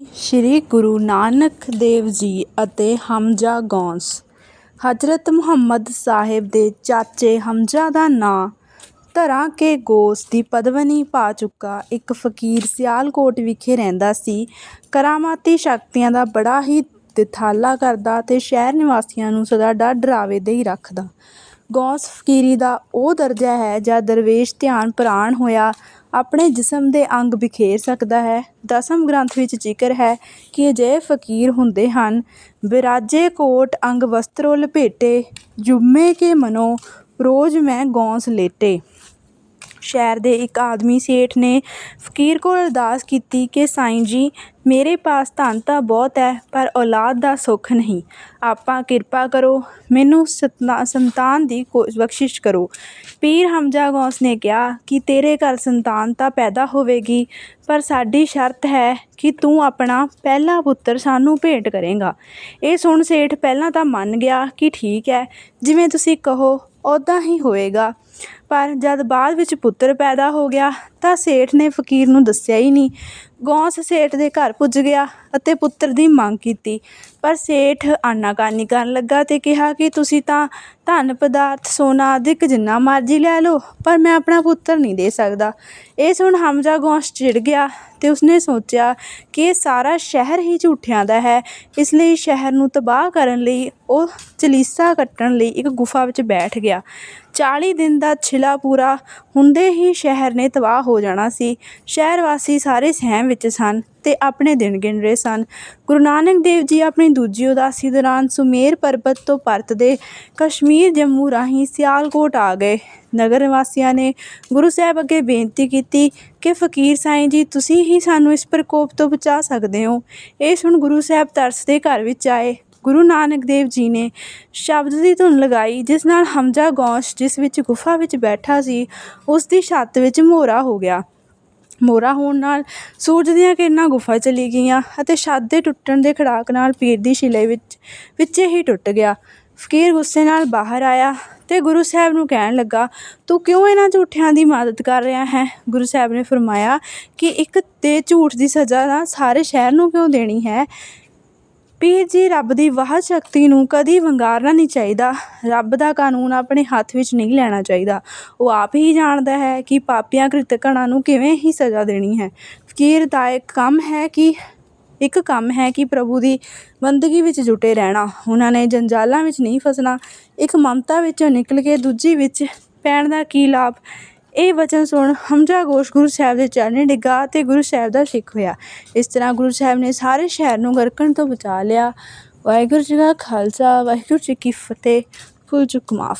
ਸ੍ਰੀ ਗੁਰੂ ਨਾਨਕ ਦੇਵ ਜੀ ਅਤੇ ਹਮਜ਼ਾ ਗੌਸ। ਹਜ਼ਰਤ ਮੁਹੰਮਦ ਸਾਹਿਬ ਦੇ ਚਾਚੇ ਹਮਜ਼ਾ ਦਾ ਨਾਂ ਧਰਾਂ ਕੇ ਗੌਸ ਦੀ ਪਦਵਨੀ ਪਾ ਚੁੱਕਾ ਇੱਕ ਫ਼ਕੀਰ ਸਿਆਲਕੋਟ ਵਿਖੇ ਰਹਿੰਦਾ ਸੀ। ਕਰਾਮਾਤੀ ਸ਼ਕਤੀਆਂ ਦਾ ਬੜਾ ਹੀ ਦਿਥਾਲਾ ਕਰਦਾ ਤੇ ਸ਼ਹਿਰ ਨਿਵਾਸੀਆਂ ਨੂੰ ਸਦਾ ਡਰ ਡਰਾਵੇ ਦੇ ਹੀ ਰੱਖਦਾ। ਗੌਸ ਫ਼ਕੀਰੀ ਦਾ ਉਹ ਦਰਜਾ ਹੈ ਜਦ ਦਰਵੇਸ਼ ਧਿਆਨ ਪ੍ਰਾਣ ਹੋਇਆ ਆਪਣੇ ਜਿਸਮ ਦੇ ਅੰਗ ਬਿਖੇਰ ਸਕਦਾ ਹੈ। ਦਸਮ ਗ੍ਰੰਥ ਵਿੱਚ ਜ਼ਿਕਰ ਹੈ ਕਿ ਅਜਿਹੇ ਫ਼ਕੀਰ ਹੁੰਦੇ ਹਨ। ਬਿਰਾਜੇ ਕੋਟ ਅੰਗ ਵਸਤਰੋ ਲਪੇਟੇ ਜੁਮੇ ਕੇ ਮਨੋ, ਰੋਜ਼ ਮੈਂ ਗੌਂਸ ਲੇਟੇ। ਸ਼ਹਿਰ ਦੇ ਇੱਕ ਆਦਮੀ ਸੇਠ ਨੇ ਫ਼ਕੀਰ ਕੋਲ ਅਰਦਾਸ ਕੀਤੀ ਕਿ ਸਾਈਂ ਜੀ ਮੇਰੇ ਪਾਸ ਧਨ ਤਾਂ ਬਹੁਤ ਹੈ, ਪਰ ਔਲਾਦ ਦਾ ਸੁੱਖ ਨਹੀਂ। ਆਪਾਂ ਕਿਰਪਾ ਕਰੋ, ਮੈਨੂੰ ਸਤਨਾ, ਸੰਤਾਨ ਦੀ ਕੋ, ਬਖਸ਼ਿਸ਼ ਕਰੋ। ਪੀਰ ਹਮਜ਼ਾ ਗੌਸ ਨੇ ਕਿਹਾ ਕਿ ਤੇਰੇ ਘਰ ਸੰਤਾਨ ਤਾਂ ਪੈਦਾ ਹੋਵੇਗੀ, ਪਰ ਸਾਡੀ ਸ਼ਰਤ ਹੈ ਕਿ ਤੂੰ ਆਪਣਾ ਪਹਿਲਾ ਪੁੱਤਰ ਸਾਨੂੰ ਭੇਟ ਕਰੇਂਗਾ। ਇਹ ਸੁਣ ਸੇਠ ਪਹਿਲਾਂ ਤਾਂ ਮੰਨ ਗਿਆ ਕਿ ਠੀਕ ਹੈ, ਜਿਵੇਂ ਤੁਸੀਂ ਕਹੋ ਉੱਦਾਂ ਹੀ ਹੋਏਗਾ। ਪਰ ਜਦ ਬਾਅਦ ਵਿੱਚ ਪੁੱਤਰ ਪੈਦਾ ਹੋ ਗਿਆ, ਤਾਂ ਸੇਠ ਨੇ ਫ਼ਕੀਰ ਨੂੰ ਦੱਸਿਆ ਹੀ ਨਹੀਂ। ਗੌਂਸ ਸੇਠ ਦੇ ਘਰ ਪੁੱਜ ਗਿਆ। ਅਤੇ ਪੁੱਤਰ ਦੀ ਮੰਗ ਕੀਤੀ। ਪਰ ਸੇਠ ਆਨਾਕਾਨੀ ਕਰਨ ਲੱਗਾ ਅਤੇ ਕਿਹਾ ਕਿ ਤੁਸੀਂ ਤਾਂ ਧਨ, ਪਦਾਰਥ, ਸੋਨਾ ਆਦਿਕ ਜਿੰਨਾ ਮਰਜ਼ੀ ਲੈ ਲਓ, ਪਰ ਮੈਂ ਆਪਣਾ ਪੁੱਤਰ ਨਹੀਂ ਦੇ ਸਕਦਾ। ਇਹ ਸੁਣ ਹਮਜ਼ਾ ਗੌਸ ਚਿੜ ਗਿਆ ਅਤੇ ਉਸਨੇ ਸੋਚਿਆ ਕਿ ਇਹ ਸਾਰਾ ਸ਼ਹਿਰ ਹੀ ਝੂਠਿਆਂ ਦਾ ਹੈ। ਇਸ ਲਈ ਸ਼ਹਿਰ ਨੂੰ ਤਬਾਹ ਕਰਨ ਲਈ ਉਹ ਚਲੀਸਾ ਕੱਟਣ ਲਈ ਇੱਕ ਗੁਫਾ ਵਿੱਚ ਬੈਠ ਗਿਆ। 40 ਦਿਨ ਦਾ ਛਿਲਾ ਪੂਰਾ ਹੁੰਦੇ ਹੀ ਸ਼ਹਿਰ ਨੇ ਤਬਾਹ ਹੋ ਜਾਣਾ ਸੀ। ਸ਼ਹਿਰ ਵਾਸੀ ਸਾਰੇ ਸਹਿਮ ਵਿੱਚ ਸਨ। ਤੇ ਆਪਣੇ ਦਿਨ ਗਿਣ ਰਹੇ ਸਨ। ਗੁਰੂ ਨਾਨਕ ਦੇਵ ਜੀ ਆਪਣੀ ਦੂਜੀ ਉਦਾਸੀ ਦੌਰਾਨ ਸੁਮੇਰ ਪਰਬਤ ਤੋਂ ਪਰਤਦੇ ਕਸ਼ਮੀਰ ਜੰਮੂ ਰਾਹੀਂ ਸਿਆਲਕੋਟ ਆ ਗਏ। ਨਗਰ ਨਿਵਾਸੀਆਂ ਨੇ ਗੁਰੂ ਸਾਹਿਬ ਅੱਗੇ ਬੇਨਤੀ ਕੀਤੀ ਕਿ ਫਕੀਰ ਸਾਈਂ ਜੀ, ਤੁਸੀਂ ਹੀ ਸਾਨੂੰ ਇਸ ਪ੍ਰਕੋਪ ਤੋਂ ਬਚਾ ਸਕਦੇ ਹੋ। ਇਹ ਸੁਣ ਗੁਰੂ ਸਾਹਿਬ ਤਰਸ ਦੇ ਘਰ ਵਿੱਚ ਆਏ। ਗੁਰੂ ਨਾਨਕ ਦੇਵ ਜੀ ਨੇ ਸ਼ਬਦ ਦੀ ਧੁਨ ਲਗਾਈ, ਜਿਸ ਨਾਲ ਹਮਜ਼ਾ ਗੌਸ਼, ਜਿਸ ਵਿੱਚ ਗੁਫਾ ਵਿੱਚ ਬੈਠਾ ਸੀ, ਉਸ ਦੀ ਛੱਤ ਵਿੱਚ ਮੋਹਰਾ ਹੋ ਗਿਆ। ਮੋਹਰਾ ਹੋਣ ਨਾਲ ਸੂਰਜ ਦੀਆਂ ਕਿਰਨਾਂ ਗੁਫਾ ਚਲੀ ਗਈਆਂ ਅਤੇ ਛੱਤ ਦੇ ਟੁੱਟਣ ਦੇ ਖੜਾਕ ਨਾਲ ਪੀਰ ਦੀ ਸ਼ਿਲੇ ਵਿੱਚ, ਵਿੱਚੇ ਹੀ ਟੁੱਟ ਗਿਆ। ਫਕੀਰ ਗੁੱਸੇ ਨਾਲ ਬਾਹਰ ਆਇਆ ਤੇ ਗੁਰੂ ਸਾਹਿਬ ਨੂੰ ਕਹਿਣ ਲੱਗਾ, ਤੂੰ ਕਿਉਂ ਇਹਨਾਂ ਝੂਠਿਆਂ ਦੀ ਮਦਦ ਕਰ ਰਿਹਾ ਹੈ? ਗੁਰੂ ਸਾਹਿਬ ਨੇ ਫਰਮਾਇਆ ਕਿ ਇੱਕ ਤੇ ਝੂਠ ਦੀ ਸਜ਼ਾ ਨਾ ਸਾਰੇ ਸ਼ਹਿਰ ਨੂੰ ਕਿਉਂ ਦੇਣੀ ਹੈ? ਪੀਰ ਜੀ, ਰੱਬ ਦੀ ਵਾਹ ਸ਼ਕਤੀ ਨੂੰ ਕਦੀ ਵੰਗਾਰਨਾ ਨਹੀਂ ਚਾਹੀਦਾ। ਰੱਬ ਦਾ ਕਾਨੂੰਨ ਆਪਣੇ ਹੱਥ ਵਿੱਚ ਨਹੀਂ ਲੈਣਾ ਚਾਹੀਦਾ। ਉਹ ਆਪ ਹੀ ਜਾਣਦਾ ਹੈ ਕਿ ਪਾਪੀਆਂ ਕ੍ਰਿਤਕਣਾਂ ਨੂੰ ਕਿਵੇਂ ਹੀ ਸਜ਼ਾ ਦੇਣੀ ਹੈ। ਫਕੀਰ ਦਾ ਇੱਕ ਕੰਮ ਹੈ ਕਿ, ਇੱਕ ਕੰਮ ਹੈ ਕਿ ਪ੍ਰਭੂ ਦੀ ਬੰਦਗੀ ਵਿੱਚ ਜੁਟੇ ਰਹਿਣਾ। ਉਹਨਾਂ ਨੇ ਜੰਜਾਲਾਂ ਵਿੱਚ ਨਹੀਂ ਫਸਣਾ। ਇੱਕ ਮਮਤਾ ਵਿੱਚੋਂ ਨਿਕਲ ਕੇ ਦੂਜੀ ਵਿੱਚ ਪੈਣ ਦਾ ਕੀ ਲਾਭ? ਇਹ ਵਚਨ ਸੁਣ ਹਮਜ਼ਾ ਗੋਸ਼ ਗੁਰੂ ਸਾਹਿਬ ਦੇ ਚਰਨੇ ਡਿੱਗਾ ਤੇ ਗੁਰੂ ਸਾਹਿਬ ਦਾ ਸਿੱਖ ਹੋਇਆ। ਇਸ ਤਰ੍ਹਾਂ ਗੁਰੂ ਸਾਹਿਬ ਨੇ ਸਾਰੇ ਸ਼ਹਿਰ ਨੂੰ ਗਰਕਣ ਤੋਂ ਬਚਾ ਲਿਆ। ਵਾਹਿਗੁਰੂ ਜੀ ਕਾ ਖਾਲਸਾ, ਵਾਹਿਗੁਰੂ ਜੀ ਕੀ ਫਤਿਹ। ਫੁੱਲ ਚੁੱਕ ਮਾਫ।